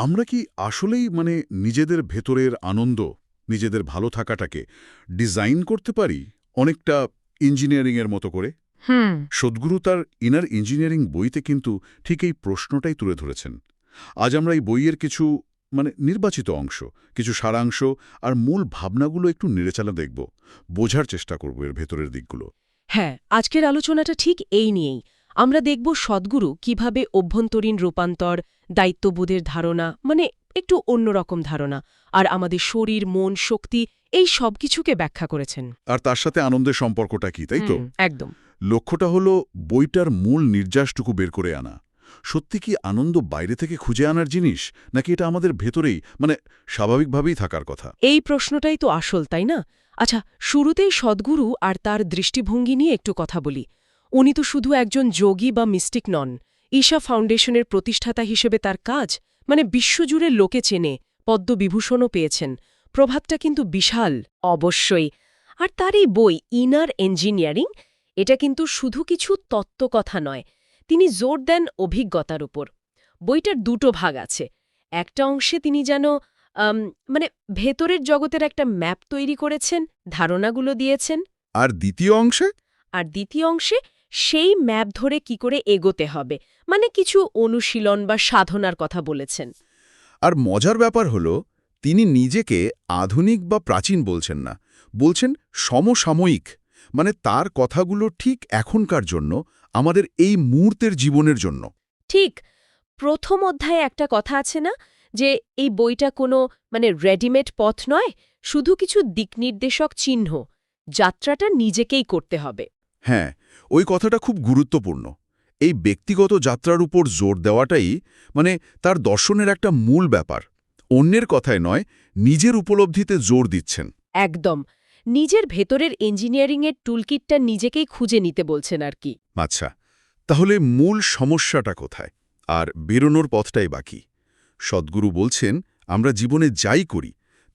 আমরা কি আসলেই মানে নিজেদের ভেতরের আনন্দ নিজেদের ভালো থাকাটাকে ডিজাইন করতে পারি? অনেকটা ইঞ্জিনিয়ারিংয়ের মতো করে? সদ্গুরু তার ইনার ইঞ্জিনিয়ারিং বইতে কিন্তু ঠিক এই প্রশ্নটাই তুলে ধরেছেন। আজ আমরা এই বইয়ের কিছু মানে নির্বাচিত অংশ কিছু সারাংশ আর মূল ভাবনাগুলো একটু নেড়েচালা দেখব। বোঝার চেষ্টা করব এর ভেতরের দিকগুলো। হ্যাঁ আজকের আলোচনাটা ঠিক এই নিয়েই। আমরা দেখব সদ্গুরু কীভাবে অভ্যন্তরীণ রূপান্তর দায়িত্ববোধের ধারণা মানে একটু অন্যরকম ধারণা। আর আমাদের শরীর মন শক্তি এই সব কিছুকে ব্যাখ্যা করেছেন। আর তার সাথে আনন্দের সম্পর্কটা কি তাই তো? একদম। লক্ষ্যটা হলো বইটার মূল নির্যাসটুকু বের করে আনা। সত্যি কি আনন্দ বাইরে থেকে খুঁজে আনার জিনিস নাকি এটা আমাদের ভেতরেই মানে স্বাভাবিকভাবেই থাকার কথা? এই প্রশ্নটাই তো আসল তাই না? আচ্ছা শুরুতেই সদ্গুরু আর তার দৃষ্টিভঙ্গি নিয়ে একটু কথা বলি। উনি তো শুধু একজন যোগী বা মিস্টিক নন। ঈশা ফাউন্ডেশনের প্রতিষ্ঠাতা হিসেবে তার কাজ মানে বিশ্বজুড়ে লোকে চেনে পদ্মবিভূষণও পেয়েছেন। প্রভাবটা কিন্তু বিশাল অবশ্যই। আর তার এই বই ইনার ইঞ্জিনিয়ারিং এটা কিন্তু শুধু কিছু তত্ত্বকথা নয় তিনি জোর দেন অভিজ্ঞতার উপর। বইটার দুটো ভাগ আছে একটা অংশে তিনি যেন মানে ভেতরের জগতের একটা ম্যাপ তৈরি করেছেন ধারণাগুলো দিয়েছেন। আর দ্বিতীয় অংশে? আর দ্বিতীয় অংশে সেই ম্যাপ ধরে কি করে এগোতে হবে? মানে কিছু অনুশীলন বা সাধনার কথা বলেছেন। আর মজার ব্যাপার হল তিনি নিজেকে আধুনিক বা প্রাচীন বলছেন না। বলছেন সমসাময়িক। মানে তার কথাগুলো ঠিক এখনকার জন্য আমাদের এই মুহূর্তের জীবনের জন্য। ঠিক। প্রথম অধ্যায়ে একটা কথা আছে না যে এই বইটা কোনো মানে রেডিমেড পথ নয় শুধু কিছু দিকনির্দেশক চিহ্ন। যাত্রাটা নিজেকেই করতে হবে। হ্যাঁ ওই কথাটা খুব গুরুত্বপূর্ণ। এই ব্যক্তিগত যাত্রার উপর জোর দেওয়াটাই মানে তার দর্শনের একটা মূল ব্যাপার। অন্যের কথায় নয় নিজের উপলব্ধিতে জোর দিচ্ছেন। একদম। নিজের ভেতরের ইঞ্জিনিয়ারিংয়ের টুলকিটটা নিজেকেই খুঁজে নিতে বলছেন আর কি। আচ্ছা তাহলে মূল সমস্যাটা কোথায়? আর বেরোনোর পথটাই বাকি। সদ্গুরু বলছেন আমরা জীবনে যাই করি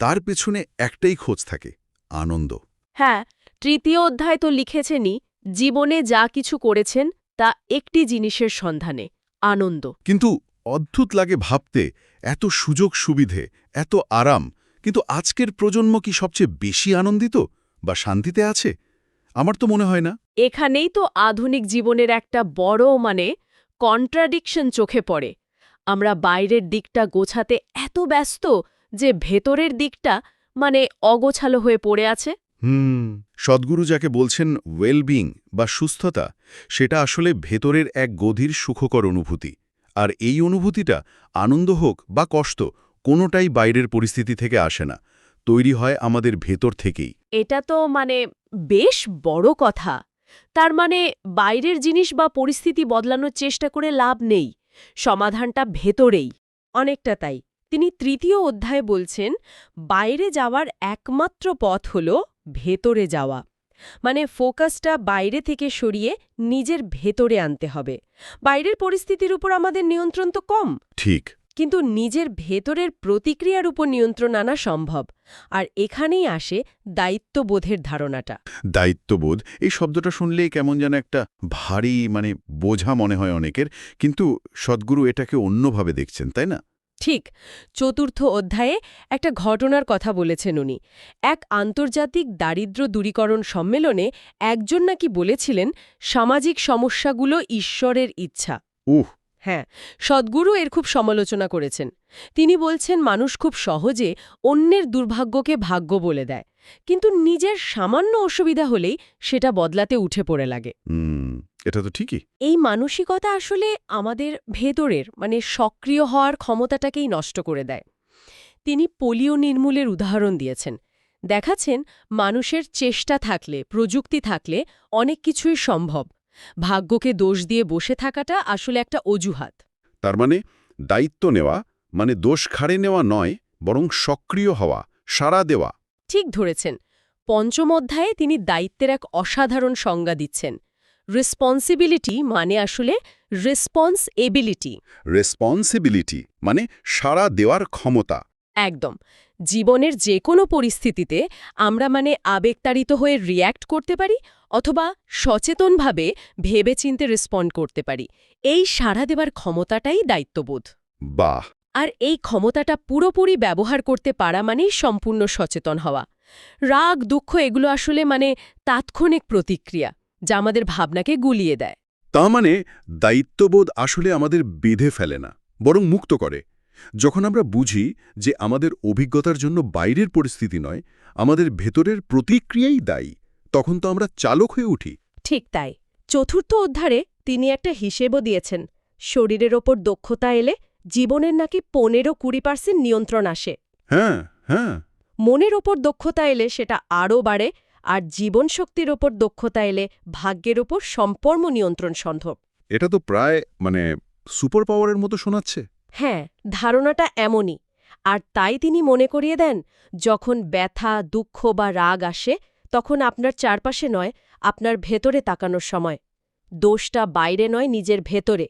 তার পেছনে একটাই খোঁজ থাকে আনন্দ। হ্যাঁ তৃতীয় অধ্যায় তো লিখেছেনই জীবনে যা কিছু করেছেন তা একটি জিনিসের সন্ধানে আনন্দ। কিন্তু অদ্ভুত লাগে ভাবতে এত সুযোগ সুবিধে এত আরাম কিন্তু আজকের প্রজন্ম কি সবচেয়ে বেশি আনন্দিত বা শান্তিতে আছে? আমার তো মনে হয় না। এখানেই তো আধুনিক জীবনের একটা বড় মানে কন্ট্রাডিকশন চোখে পড়ে। আমরা বাইরের দিকটা গোছাতে এত ব্যস্ত যে ভেতরের দিকটা মানে অগোছালো হয়ে পড়ে আছে। হুম, সদ্গুরু যাকে বলছেন ওয়েলবিং বা সুস্থতা, সেটা আসলে ভেতরের এক গধীর সুখকর অনুভূতি। আর এই অনুভূতিটা আনন্দ হোক বা কষ্ট, কোনোটাই বাইরের পরিস্থিতি থেকে আসে না। তৈরি হয় আমাদের ভেতর থেকেই। এটা তো মানে বেশ বড় কথা। তার মানে বাইরের জিনিস বা পরিস্থিতি বদলানোর চেষ্টা করে লাভ নেই। সমাধানটা ভেতরেই। অনেকটা তাই। তিনি তৃতীয় অধ্যায়ে বলছেন, বাইরে যাওয়ার একমাত্র পথ হল ভেতরে যাওয়া। মানে ফোকাসটা বাইরে থেকে সরিয়ে নিজের ভেতরে আনতে হবে। বাইরের পরিস্থিতির উপর আমাদের নিয়ন্ত্রণ তো কম। ঠিক। কিন্তু নিজের ভেতরের প্রতিক্রিয়ার উপর নিয়ন্ত্রণ আনা সম্ভব। আর এখানেই আসে দায়িত্ববোধের ধারণাটা। দায়িত্ববোধ এই শব্দটা শুনলেই কেমন যেন একটা ভারী মানে বোঝা মনে হয় অনেকের। কিন্তু সদ্গুরু এটাকে অন্যভাবে দেখছেন তাই না? ঠিক চতুর্থ অধ্যায়ে একটা ঘটনার কথা বলেছেন উনি। এক আন্তর্জাতিক দারিদ্র্য দূরীকরণ সম্মেলনে একজন নাকি বলেছিলেন সামাজিক সমস্যাগুলো ঈশ্বরের ইচ্ছা। উহ। হ্যাঁ সদ্গুরু এর খুব সমালোচনা করেছেন। তিনি বলছেন মানুষ খুব সহজে অন্যের দুর্ভাগ্যকে ভাগ্য বলে দেয়। কিন্তু নিজের সামান্য অসুবিধা হলেই সেটা বদলাতে উঠে পড়ে লাগে। এটা তো ঠিকই। এই মানসিকতা আসলে আমাদের ভেতরের মানে সক্রিয় হওয়ার ক্ষমতাটাকেই নষ্ট করে দেয়। তিনি পোলিও নির্মূলের উদাহরণ দিয়েছেন। দেখাচ্ছেন মানুষের চেষ্টা থাকলে প্রযুক্তি থাকলে অনেক কিছুই সম্ভব। ভাগ্যকে দোষ দিয়ে বসে থাকাটা আসলে একটা অজুহাত। তার মানে দায়িত্ব নেওয়া মানে দোষ খাড়ে নেওয়া নয় বরং সক্রিয় হওয়া সাড়া দেওয়া। ঠিক ধরেছেন। পঞ্চম অধ্যায়ে তিনি দায়িত্বের এক অসাধারণ সংজ্ঞা দিচ্ছেন। রেসপন্সিবিলিটি মানে আসলে রেসপন্স এবিলিটি রেসপন্সিবিলিটি মানে সাড়া দেওয়ার ক্ষমতা। একদম। জীবনের যে কোনো পরিস্থিতিতে আমরা মানে আবেগতাড়িত হয়ে রিয়্যাক্ট করতে পারি অথবা সচেতনভাবে ভেবেচিন্তে রেসপন্ড করতে পারি। এই সাড়া দেবার ক্ষমতাটাই দায়িত্ববোধ। বাহ! আর এই ক্ষমতাটা পুরোপুরি ব্যবহার করতে পারা মানেই সম্পূর্ণ সচেতন হওয়া। রাগ দুঃখ এগুলো আসলে মানে তাৎক্ষণিক প্রতিক্রিয়া। যা আমাদের ভাবনাকে গুলিয়ে দেয়। তা মানে দায়িত্ববোধ আসলে আমাদের বেঁধে ফেলে না বরং মুক্ত করে। যখন আমরা বুঝি যে আমাদের অভিজ্ঞতার জন্য বাইরের পরিস্থিতি নয় আমাদের ভেতরের প্রতিক্রিয়াই দায়ী তখন তো আমরা চালক হয়ে উঠি। ঠিক তাই। চতুর্থ অধ্যায়ে তিনি একটা হিসেবও দিয়েছেন শরীরের ওপর দক্ষতা এলে জীবনের নাকি পনেরো কুড়ি পার্সেন্ট নিয়ন্ত্রণ আসে। হ্যাঁ হ্যাঁ। মনের ওপর দক্ষতা এলে সেটা আরও বাড়ে আর জীবন শক্তির ওপর দক্ষতা এলে ভাগ্যের ওপর সম্পর্ম নিয়ন্ত্রণ সম্ভব। এটা তো প্রায় মানে সুপার পাওয়ারের মতো শোনাচ্ছে। হ্যাঁ ধারণাটা এমনই। আর তাই তিনি মনে করিয়ে দেন যখন ব্যথা দুঃখ বা রাগ আসে তখন আপনার চারপাশে নয় আপনার ভেতরে তাকানোর সময়। দোষটা বাইরে নয় নিজের ভেতরে।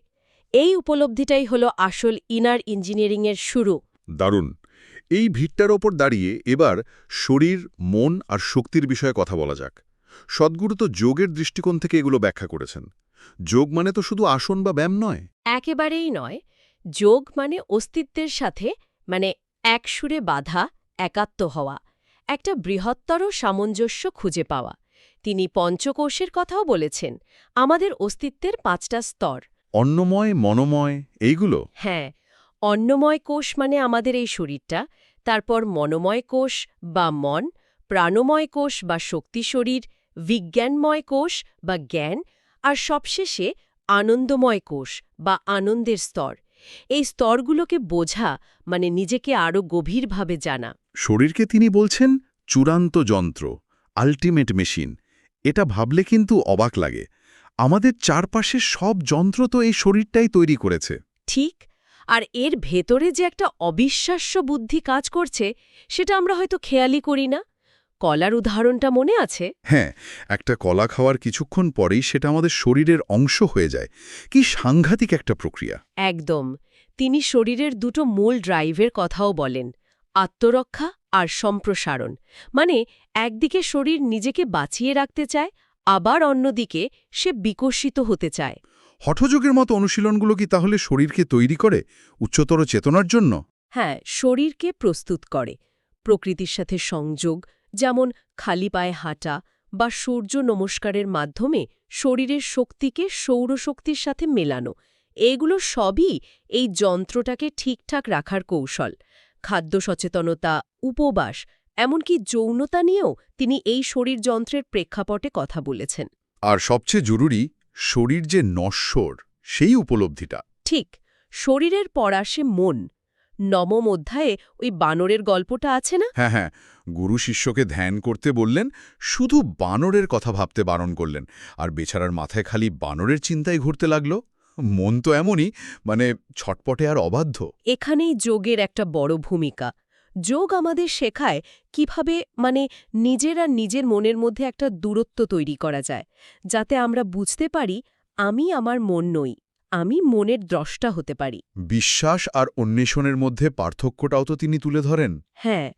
এই উপলব্ধিটাই হলো আসল ইনার ইঞ্জিনিয়ারিংয়ের শুরু। দারুণ। এই ভিড়টার ওপর দাঁড়িয়ে এবার শরীর মন আর শক্তির বিষয়ে কথা বলা যাক। সদ্গুরু তো যোগের দৃষ্টিকোণ থেকে এগুলো ব্যাখ্যা করেছেন। যোগ মানে তো শুধু আসন বা ব্যায়াম নয়। একেবারেই নয়। যোগ মানে অস্তিত্বের সাথে মানে এক সুরে বাধা একাত্ম হওয়া একটা বৃহত্তর সামঞ্জস্য খুঁজে পাওয়া। তিনি পঞ্চকোষের কথাও বলেছেন আমাদের অস্তিত্বের পাঁচটা স্তর। অন্নময় মনোময় এইগুলো? হ্যাঁ অন্নময় কোষ মানে আমাদের এই শরীরটা তারপর মনোময় কোষ বা মন প্রাণময় কোষ বা শক্তি শরীর বিজ্ঞানময় কোষ বা জ্ঞান আর সবশেষে আনন্দময় কোষ বা আনন্দের স্তর। এই স্তরগুলোকে বোঝা মানে নিজেকে আরও গভীরভাবে জানা। শরীরকে তিনি বলছেন চূড়ান্ত যন্ত্র আল্টিমেট মেশিন এটা ভাবলে কিন্তু অবাক লাগে। আমাদের চারপাশের সব যন্ত্র তো এই শরীরটাই তৈরি করেছে। ঠিক আর এর ভেতরে যে একটা অবিশ্বাস্য বুদ্ধি কাজ করছে সেটা আমরা হয়তো খেয়ালই করি না। কলার উদাহরণটা মনে আছে? হ্যাঁ একটা কলা খাওয়ার কিছুক্ষণ পরেই সেটা আমাদের শরীরের অংশ হয়ে যায়। কি সাংঘাতিক একটা প্রক্রিয়া। একদম। তিনি শরীরের দুটো মূল ড্রাইভের কথাও বলেন আত্মরক্ষা আর সম্প্রসারণ। মানে একদিকে শরীর নিজেকে বাঁচিয়ে রাখতে চায় আবার অন্যদিকে সে বিকশিত হতে চায়। হঠযোগের মতো অনুশীলনগুলো কি তাহলে শরীরকে তৈরি করে উচ্চতর চেতনার জন্য? হ্যাঁ শরীরকে প্রস্তুত করে। প্রকৃতির সাথে সংযোগ যেমন খালি পায়ে হাঁটা বা সূর্য নমস্কারের মাধ্যমে শরীরের শক্তিকে সৌরশক্তির সাথে মেলানো। এগুলো সবই এই যন্ত্রটাকে ঠিকঠাক রাখার কৌশল। খাদ্য সচেতনতা উপবাস এমনকি যৌনতা নিয়েও তিনি এই শরীর যন্ত্রের প্রেক্ষাপটে কথা বলেছেন। আর সবচেয়ে জরুরি শরীর যে নশ্বর সেই উপলব্ধিটা। ঠিক শরীরের পর আসে মন। নবম অধ্যায়ে ওই বানরের গল্পটা আছে না? হ্যাঁ হ্যাঁ গুরু শিষ্যকে ধ্যান করতে বললেন শুধু বানরের কথা ভাবতে বারণ করলেন আর বেচারার মাথায় খালি বানরের চিন্তায় ঘুরতে লাগল। মন তো এমনই মানে ছটপটে আর অবাধ্য। এখানেই যোগের একটা বড় ভূমিকা। যোগ আমাদের শেখায় কীভাবে মানে নিজের আর নিজের মনের মধ্যে একটা দূরত্ব তৈরি করা যায় যাতে আমরা বুঝতে পারি আমি আমার মন নই আমি মনের দ্রষ্টা হতে পারি। বিশ্বাস আর অন্বেষণের মধ্যে পার্থক্যটাও তো তিনি তুলে ধরেন। হ্যাঁ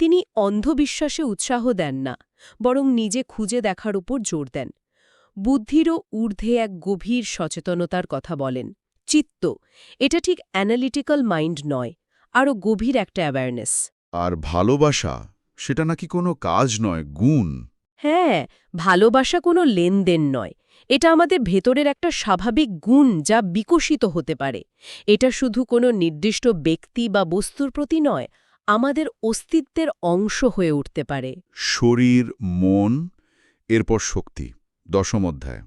তিনি অন্ধবিশ্বাসে উৎসাহ দেন না বরং নিজে খুঁজে দেখার উপর জোর দেন। বুদ্ধিরও ঊর্ধ্বে এক গভীর সচেতনতার কথা বলেন। চিত্ত এটা ঠিক অ্যানালিটিক্যাল মাইন্ড নয় আরও গভীর একটা অ্যাওয়ারনেস আর ভালোবাসা সেটা নাকি কোনো কাজ নয় গুণ। হ্যাঁ ভালোবাসা কোনো লেনদেন নয়। এটা আমাদের ভেতরের একটা স্বাভাবিক গুণ যা বিকশিত হতে পারে। এটা শুধু কোনো নির্দিষ্ট ব্যক্তি বা বস্তুর প্রতি নয় আমাদের অস্তিত্বের অংশ হয়ে উঠতে পারে। শরীর মন এরপর শক্তি দশম অধ্যায়।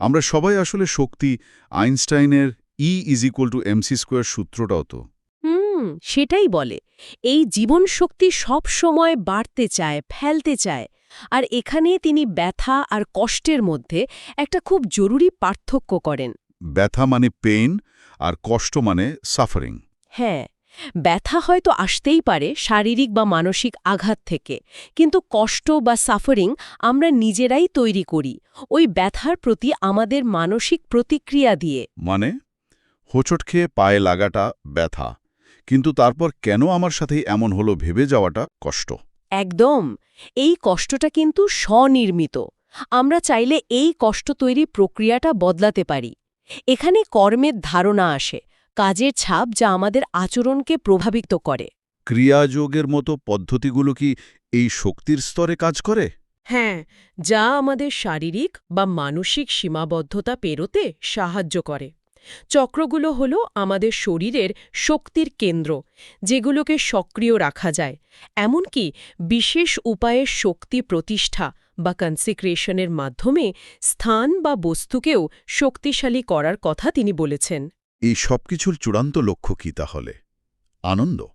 আমরা সবাই আসলে শক্তি আইনস্টাইনের E is equal to MC square সূত্রটাও তো। সেটাই বলে। এই জীবন শক্তি সব সময় বাড়তে চায় ফেলতে চায়। আর এখানে তিনি ব্যথা আর কষ্টের মধ্যে একটা খুব জরুরি পার্থক্য করেন। ব্যথা মানে পেইন আর কষ্ট মানে সাফারিং হ্যাঁ ব্যথা হয়তো আসতেই পারে শারীরিক বা মানসিক আঘাত থেকে কিন্তু কষ্ট বা সাফারিং আমরা নিজেরাই তৈরি করি ওই ব্যথার প্রতি আমাদের মানসিক প্রতিক্রিয়া দিয়ে। মানে হোঁচট খেয়ে পায়ে লাগাটা ব্যথা। কিন্তু তারপর কেন আমার সাথে এমন হলো ভেবে যাওয়াটা কষ্ট। একদম। এই কষ্টটা কিন্তু স্বনির্মিত। আমরা চাইলে এই কষ্ট তৈরি প্রক্রিয়াটা বদলাতে পারি। এখানে কর্মের ধারণা আসে কাজের ছাপ যা আমাদের আচরণকে প্রভাবিত করে। ক্রিয়াযোগের মতো পদ্ধতিগুলো কি এই শক্তির স্তরে কাজ করে? হ্যাঁ যা আমাদের শারীরিক বা মানসিক সীমাবদ্ধতা পেরোতে সাহায্য করে। চক্রগুলো হল আমাদের শরীরের শক্তির কেন্দ্র যেগুলোকে সক্রিয় রাখা যায় এমনকি বিশেষ উপায়ে শক্তি প্রতিষ্ঠা বা কনসিক্রেশনের মাধ্যমে স্থান বা বস্তুকেও শক্তিশালী করার কথা তিনি বলেছেন। এই সবকিছুর চূড়ান্ত লক্ষ্য কি তাহলে? আনন্দ?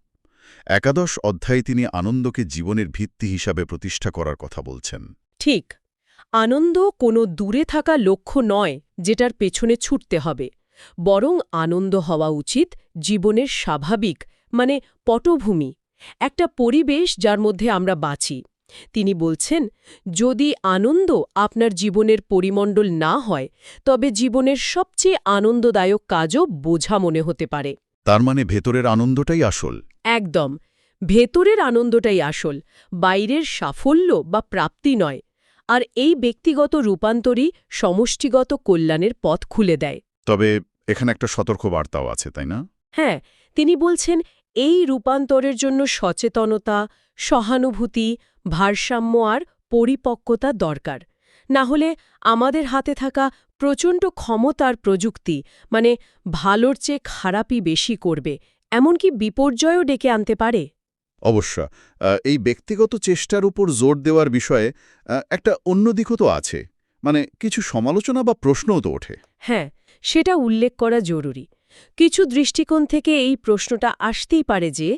একাদশ অধ্যায়ে তিনি আনন্দকে জীবনের ভিত্তি হিসাবে প্রতিষ্ঠা করার কথা বলছেন। ঠিক। আনন্দ কোনো দূরে থাকা লক্ষ্য নয় যেটার পেছনে ছুটতে হবে। বরং আনন্দ হওয়া উচিত জীবনের স্বাভাবিক মানে পটভূমি একটা পরিবেশ যার মধ্যে আমরা বাঁচি। তিনি বলছেন যদি আনন্দ আপনার জীবনের পরিমণ্ডল না হয় তবে জীবনের সবচেয়ে আনন্দদায়ক কাজও বোঝা মনে হতে পারে। তার মানে ভেতরের আনন্দটাই আসল। একদম। ভেতরের আনন্দটাই আসল বাইরের সাফল্য বা প্রাপ্তি নয় আর এই ব্যক্তিগত রূপান্তরই সমষ্টিগত কল্যাণের পথ খুলে দেয়। তবে এখানে একটা সতর্ক বার্তাও আছে তাই না? হ্যাঁ তিনি বলছেন এই রূপান্তরের জন্য সচেতনতা সহানুভূতি ভারসাম্য আর পরিপক্কতা দরকার। না হলে আমাদের হাতে থাকা প্রচণ্ড ক্ষমতার প্রযুক্তি মানে ভালোর চেয়ে খারাপই বেশি করবে এমনকি বিপর্যয়ও ডেকে আনতে পারে। অবশ্য এই ব্যক্তিগত চেষ্টার উপর জোর দেওয়ার বিষয়ে একটা অন্য দিকও তো আছে মানে কিছু সমালোচনা বা প্রশ্নও তো ওঠে। হ্যাঁ সেটা উল্লেখ করা জরুরি। কিছু দৃষ্টিকোণ থেকে এই প্রশ্নটা আসতেই পারে যে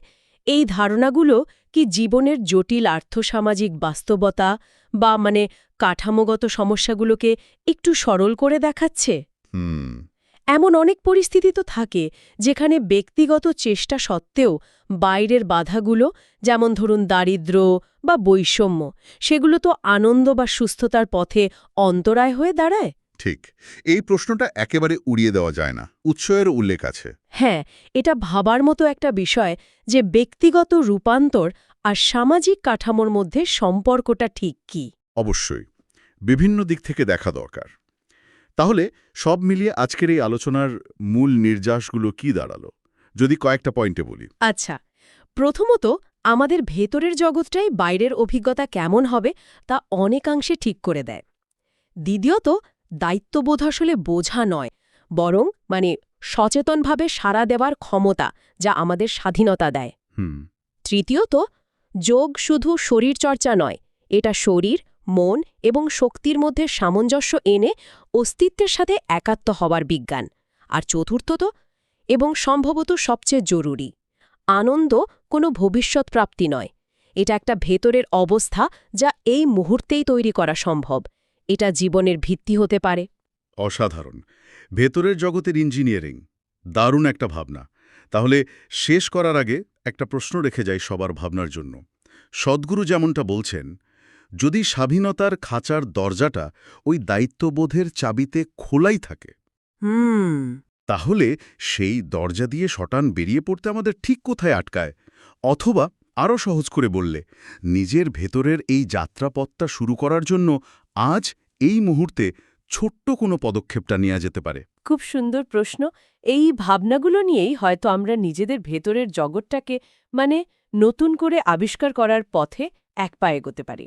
এই ধারণাগুলো কি জীবনের জটিল আর্থসামাজিক বাস্তবতা বা মানে কাঠামোগত সমস্যাগুলোকে একটু সরল করে দেখাচ্ছে? এমন অনেক পরিস্থিতি তো থাকে যেখানে ব্যক্তিগত চেষ্টা সত্ত্বেও বাইরের বাধাগুলো যেমন ধরুন দারিদ্র্য বা বৈষম্য সেগুলো তো আনন্দ বা সুস্থতার পথে অন্তরায় হয়ে দাঁড়ায়? ঠিক এই প্রশ্নটা একেবারে উড়িয়ে দেওয়া যায় না। উৎসয়ের উল্লেখ আছে। হ্যাঁ এটা ভাবার মতো একটা বিষয় যে ব্যক্তিগত রূপান্তর আর সামাজিক কাঠামোর মধ্যে সম্পর্কটা ঠিক কি। অবশ্যই বিভিন্ন দিক থেকে দেখা দরকার। তাহলে সব মিলিয়ে আজকের এই আলোচনার মূল নির্যাসগুলো কি দাঁড়াল? যদি কয়েকটা পয়েন্টে বলি। আচ্ছা প্রথমত আমাদের ভেতরের জগৎটাই বাইরের অভিজ্ঞতা কেমন হবে তা অনেকাংশে ঠিক করে দেয়। দ্বিতীয়ত দায়িত্ববোধ আসলে বোঝা নয় বরং মানে সচেতনভাবে সাড়া দেওয়ার ক্ষমতা যা আমাদের স্বাধীনতা দেয়। তৃতীয়ত যোগ শুধু শরীরচর্চা নয় এটা শরীর মন এবং শক্তির মধ্যে সামঞ্জস্য এনে অস্তিত্বের সাথে একাত্ম হবার বিজ্ঞান। আর চতুর্থত এবং সম্ভবত সবচেয়ে জরুরি আনন্দ কোনো ভবিষ্যৎ প্রাপ্তি নয় এটা একটা ভেতরের অবস্থা যা এই মুহূর্তেই তৈরি করা সম্ভব। এটা জীবনের ভিত্তি হতে পারে। অসাধারণ। ভেতরের জগতের ইঞ্জিনিয়ারিং। দারুণ একটা ভাবনা। তাহলে শেষ করার আগে একটা প্রশ্ন রেখে যাই সবার ভাবনার জন্য। সদ্গুরু যেমনটা বলছেন যদি স্বাধীনতার খাঁচার দরজাটা ওই দায়িত্ববোধের চাবিতে খোলাই থাকে হুম। তাহলে সেই দরজা দিয়ে শটান বেরিয়ে পড়তে আমাদের ঠিক কোথায় আটকায়? অথবা আরও সহজ করে বললে, নিজের ভেতরের এই যাত্রাপথটা শুরু করার জন্য আজ এই মুহূর্তে ছোট্ট কোনো পদক্ষেপটা নেওয়া যেতে পারে। খুব সুন্দর প্রশ্ন। এই ভাবনাগুলো নিয়েই হয়তো আমরা নিজেদের ভেতরের জগৎটাকে মানে নতুন করে আবিষ্কার করার পথে এক পায়ে এগোতে পারি।